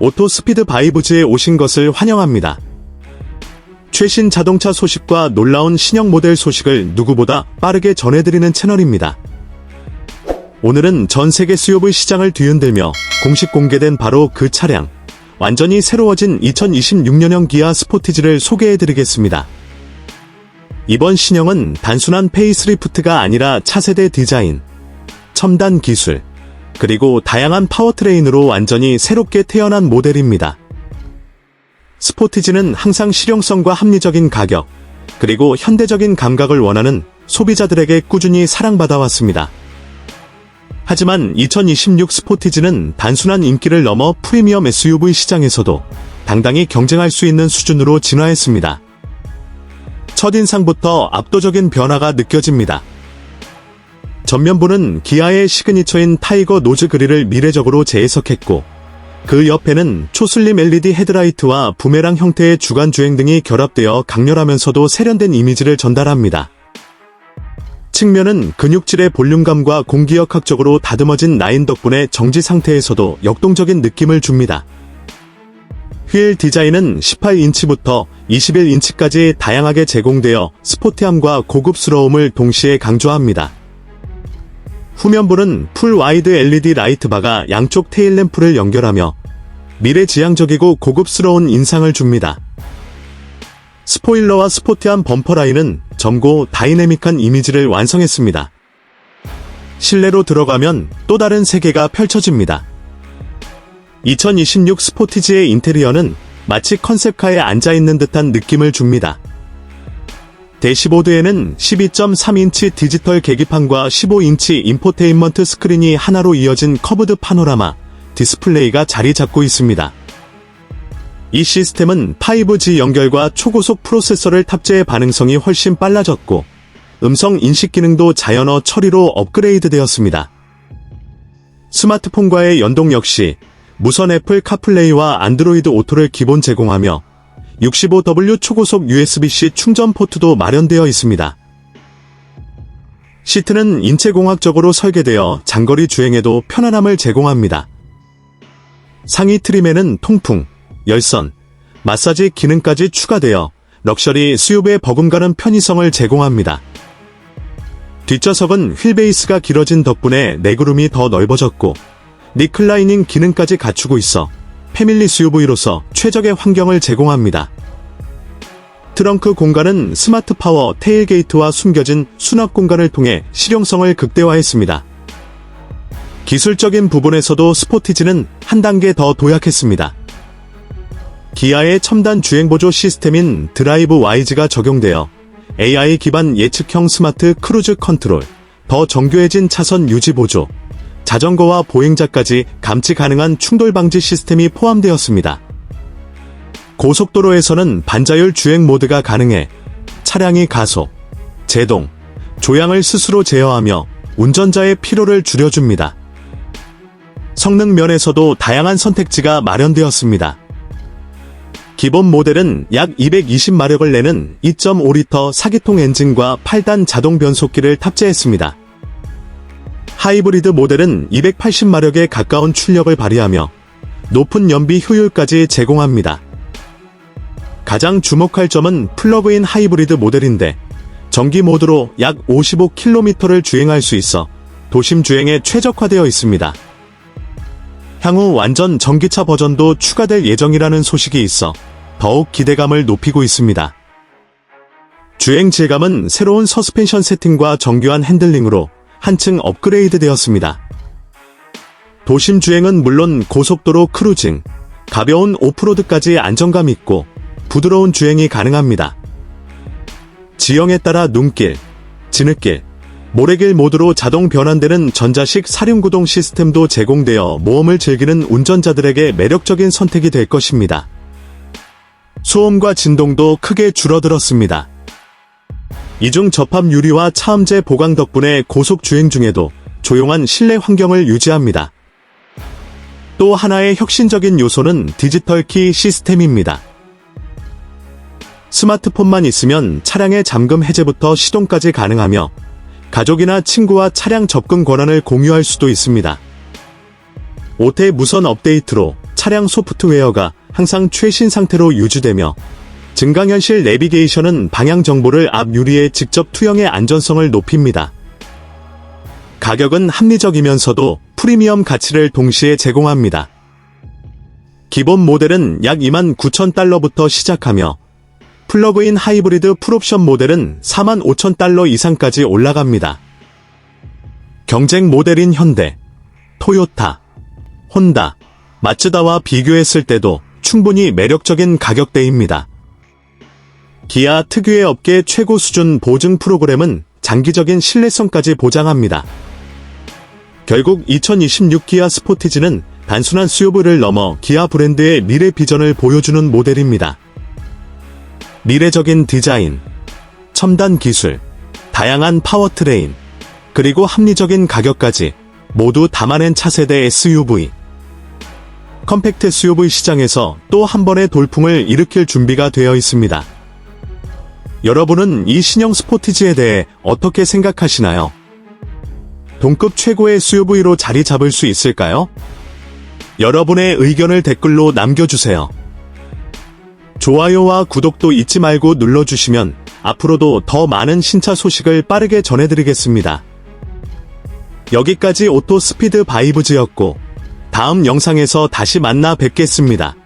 오토 스피드 바이브즈에 오신 것을 환영합니다. 최신 자동차 소식과 놀라운 신형 모델 소식을 누구보다 빠르게 전해드리는 채널입니다. 오늘은 전 세계 SUV 시장을 뒤흔들며 공식 공개된 바로 그 차량, 완전히 새로워진 2026년형 기아 스포티지를 소개해드리겠습니다. 이번 신형은 단순한 페이스리프트가 아니라 차세대 디자인, 첨단 기술, 그리고 다양한 파워트레인으로 완전히 새롭게 태어난 모델입니다. 스포티지는 항상 실용성과 합리적인 가격, 그리고 현대적인 감각을 원하는 소비자들에게 꾸준히 사랑받아왔습니다. 하지만 2026 스포티지는 단순한 인기를 넘어 프리미엄 SUV 시장에서도 당당히 경쟁할 수 있는 수준으로 진화했습니다. 첫인상부터 압도적인 변화가 느껴집니다. 전면부는 기아의 시그니처인 타이거 노즈 그릴을 미래적으로 재해석했고, 그 옆에는 초슬림 LED 헤드라이트와 부메랑 형태의 주간 주행 등이 결합되어 강렬하면서도 세련된 이미지를 전달합니다. 측면은 근육질의 볼륨감과 공기역학적으로 다듬어진 라인 덕분에 정지 상태에서도 역동적인 느낌을 줍니다. 휠 디자인은 18인치부터 21인치까지 다양하게 제공되어 스포티함과 고급스러움을 동시에 강조합니다. 후면부는 풀 와이드 LED 라이트바가 양쪽 테일 램프를 연결하며 미래지향적이고 고급스러운 인상을 줍니다. 스포일러와 스포티한 범퍼 라인은 점고 다이내믹한 이미지를 완성했습니다. 실내로 들어가면 또 다른 세계가 펼쳐집니다. 2026 스포티지의 인테리어는 마치 컨셉카에 앉아있는 듯한 느낌을 줍니다. 대시보드에는 12.3인치 디지털 계기판과 15인치 인포테인먼트 스크린이 하나로 이어진 커브드 파노라마 디스플레이가 자리 잡고 있습니다. 이 시스템은 5G 연결과 초고속 프로세서를 탑재해 반응성이 훨씬 빨라졌고 음성 인식 기능도 자연어 처리로 업그레이드 되었습니다. 스마트폰과의 연동 역시 무선 애플 카플레이와 안드로이드 오토를 기본 제공하며 65W 초고속 USB-C 충전 포트도 마련되어 있습니다. 시트는 인체공학적으로 설계되어 장거리 주행에도 편안함을 제공합니다. 상위 트림에는 통풍, 열선, 마사지 기능까지 추가되어 럭셔리 수요배에 버금가는 편의성을 제공합니다. 뒷좌석은 휠베이스가 길어진 덕분에 레그룸이 더 넓어졌고 리클라이닝 기능까지 갖추고 있어 패밀리 SUV로서 최적의 환경을 제공합니다. 트렁크 공간은 스마트 파워 테일게이트와 숨겨진 수납 공간을 통해 실용성을 극대화했습니다. 기술적인 부분에서도 스포티지는 한 단계 더 도약했습니다. 기아의 첨단 주행보조 시스템인 드라이브 와이즈가 적용되어 AI 기반 예측형 스마트 크루즈 컨트롤, 더 정교해진 차선 유지 보조, 자전거와 보행자까지 감지 가능한 충돌 방지 시스템이 포함되었습니다. 고속도로에서는 반자율 주행 모드가 가능해 차량이 가속, 제동, 조향을 스스로 제어하며 운전자의 피로를 줄여줍니다. 성능 면에서도 다양한 선택지가 마련되었습니다. 기본 모델은 약 220마력을 내는 2.5리터 4기통 엔진과 8단 자동 변속기를 탑재했습니다. 하이브리드 모델은 280마력에 가까운 출력을 발휘하며 높은 연비 효율까지 제공합니다. 가장 주목할 점은 플러그인 하이브리드 모델인데 전기 모드로 약 55km를 주행할 수 있어 도심 주행에 최적화되어 있습니다. 향후 완전 전기차 버전도 추가될 예정이라는 소식이 있어 더욱 기대감을 높이고 있습니다. 주행 질감은 새로운 서스펜션 세팅과 정교한 핸들링으로 한층 업그레이드 되었습니다. 도심 주행은 물론 고속도로 크루징, 가벼운 오프로드까지 안정감 있고 부드러운 주행이 가능합니다. 지형에 따라 눈길, 진흙길, 모래길 모드로 자동 변환되는 전자식 사륜구동 시스템도 제공되어 모험을 즐기는 운전자들에게 매력적인 선택이 될 것입니다. 소음과 진동도 크게 줄어들었습니다. 이중 접합 유리와 차음제 보강 덕분에 고속 주행 중에도 조용한 실내 환경을 유지합니다. 또 하나의 혁신적인 요소는 디지털 키 시스템입니다. 스마트폰만 있으면 차량의 잠금 해제부터 시동까지 가능하며 가족이나 친구와 차량 접근 권한을 공유할 수도 있습니다. 5태 무선 업데이트로 차량 소프트웨어가 항상 최신 상태로 유지되며 증강현실 내비게이션은 방향 정보를 앞 유리에 직접 투영해 안전성을 높입니다. 가격은 합리적이면서도 프리미엄 가치를 동시에 제공합니다. 기본 모델은 약 2만 9천 달러부터 시작하며 플러그인 하이브리드 풀옵션 모델은 4만 5천 달러 이상까지 올라갑니다. 경쟁 모델인 현대, 토요타, 혼다, 마츠다와 비교했을 때도 충분히 매력적인 가격대입니다. 기아 특유의 업계 최고 수준 보증 프로그램은 장기적인 신뢰성까지 보장합니다. 결국 2026 기아 스포티지는 단순한 수요부를 넘어 기아 브랜드의 미래 비전을 보여주는 모델입니다. 미래적인 디자인, 첨단 기술, 다양한 파워트레인, 그리고 합리적인 가격까지 모두 담아낸 차세대 SUV. 컴팩트 SUV 시장에서 또 한 번의 돌풍을 일으킬 준비가 되어 있습니다. 여러분은 이 신형 스포티지에 대해 어떻게 생각하시나요? 동급 최고의 SUV로 자리 잡을 수 있을까요? 여러분의 의견을 댓글로 남겨주세요. 좋아요와 구독도 잊지 말고 눌러주시면 앞으로도 더 많은 신차 소식을 빠르게 전해드리겠습니다. 여기까지 오토 스피드 바이브즈였고, 다음 영상에서 다시 만나 뵙겠습니다.